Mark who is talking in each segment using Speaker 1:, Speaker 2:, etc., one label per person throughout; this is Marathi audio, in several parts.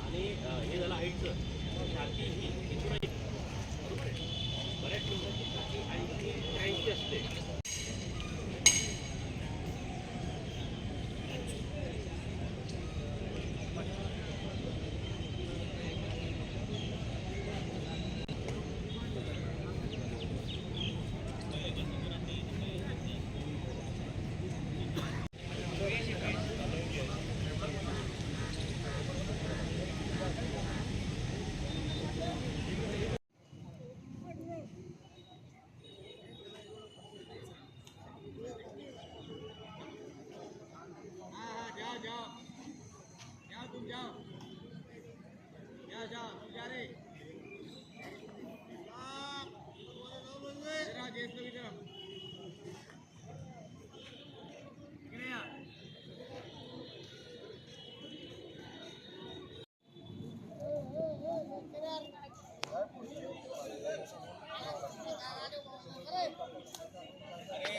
Speaker 1: आणि हे झालं हाईटचं छाती ही बरोबर आहे? बऱ्याच लोकांची छाती ऐंशी असते.
Speaker 2: अरे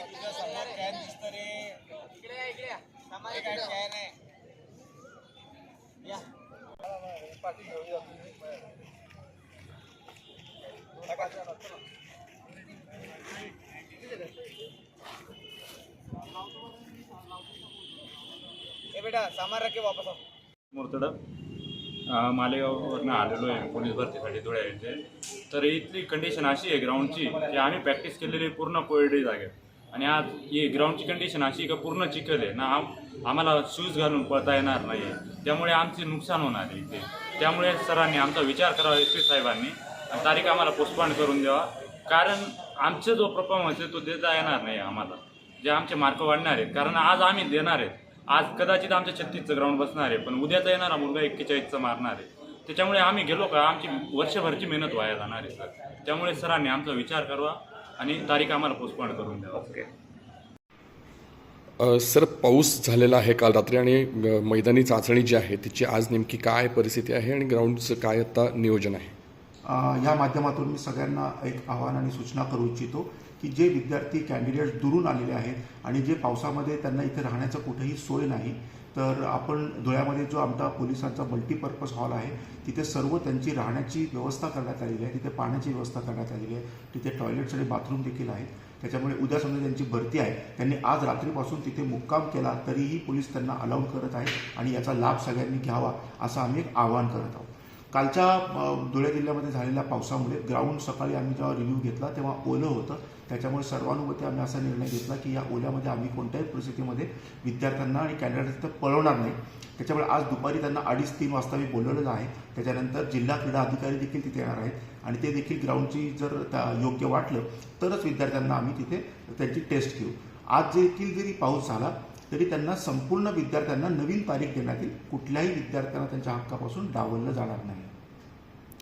Speaker 2: तुझ्या समोर कॅन दिसतं रे इकडे इकडे काय कॅन आहे बेटा सामान रखे वापस
Speaker 3: मालेगाववरनं आलेलो आहे पोलीस भरतीसाठी धुळ्याचे. तर इथली कंडिशन अशी आहे ग्राउंडची की आम्ही प्रॅक्टिस केलेली पूर्ण कोरडी जागेत. आणि आज ही ग्राउंडची कंडिशन अशी का पूर्ण चिखल आहे. ना आम आम्हाला शूज घालून पळता येणार नाही त्यामुळे आमचे नुकसान होणार आहे इथे. त्यामुळे सरांनी आमचा विचार करावा एस पी साहेबांनी. आणि तारीख आम्हाला पोस्टपॉन करून द्यावा. कारण आमचा जो परफॉर्मन्स आहे तो देता येणार नाही आम्हाला. जे आमचे मार्क वाढणार आहेत. कारण आज आम्ही देणार आहेत. आज कदाचित आमच्या छत्तीसचं ग्राउंड बसणार आहे. पण उद्याचा येणारा मुलगा एक्केचाळीसचा मारणार आहे. त्याच्यामुळे आम्ही गेलो का आमची वर्षभरची मेहनत वाया जाणार आहे सर. त्यामुळे सरांनी आमचा विचार करावा. आणि तारीख आम्हाला पोस्टपॉन करून द्यावा. ओके
Speaker 4: अ, सर पाऊस झालेला आहे काल रात्री आणि मैदानी चाचणी जी आहे तिची आज नेमकी काय परिस्थिती आहे आणि ग्राउंडचं काय आता नियोजन आहे?
Speaker 5: अ, या माध्यमातून मी सगळ्यांना एक आव्हान आणि सूचना करू इच्छितो की जे विद्यार्थी कॅन्डिडेट्स दुरून आलेले आहेत आणि जे पावसामध्ये त्यांना इथे राहण्याचं कुठेही सोय नाही तर आपण धुळ्यामध्ये जो आमचा पोलिसांचा मल्टीपर्पज हॉल आहे तिथे सर्व त्यांची राहण्याची व्यवस्था करण्यात आलेली आहे. तिथे पाण्याची व्यवस्था करण्यात आलेली आहे. तिथे टॉयलेट्स आणि बाथरूम देखील आहेत. त्याच्यामुळे उद्या समजा त्यांची भरती आहे त्यांनी आज रात्रीपासून तिथे मुक्काम केला तरीही पोलीस त्यांना अलाउड करत आहेत आणि याचा लाभ सगळ्यांनी घ्यावा असं आम्ही एक आवाहन करत आहोत. कालच्या धुळे जिल्ह्यामध्ये झालेल्या पावसामुळे ग्राउंड सकाळी आम्ही जेव्हा रिव्ह्यू घेतला तेव्हा ओलं होतं. त्याच्यामुळे सर्वानुमते आम्ही असा निर्णय घेतला की या ओल्यामध्ये आम्ही कोणत्याही परिस्थितीमध्ये विद्यार्थ्यांना आणि कॅन्डिडेट्स पळवणार नाही. त्याच्यामुळे आज दुपारी त्यांना अडीच तीन वाजता मी बोलवलेलं आहे. त्याच्यानंतर जिल्हा क्रीडा अधिकारी देखील तिथे येणार आहेत. आणि ते देखील ग्राउंडची जर त्या योग्य वाटलं तरच विद्यार्थ्यांना आम्ही तिथे त्यांची टेस्ट घेऊ. आज देखील जरी पाऊस झाला तरी त्यांना संपूर्ण विद्यार्थ्यांना नवीन तारीख देण्यात येईल. कुठल्याही विद्यार्थ्यांना त्यांच्या हक्कापासून डावललं जाणार नाही.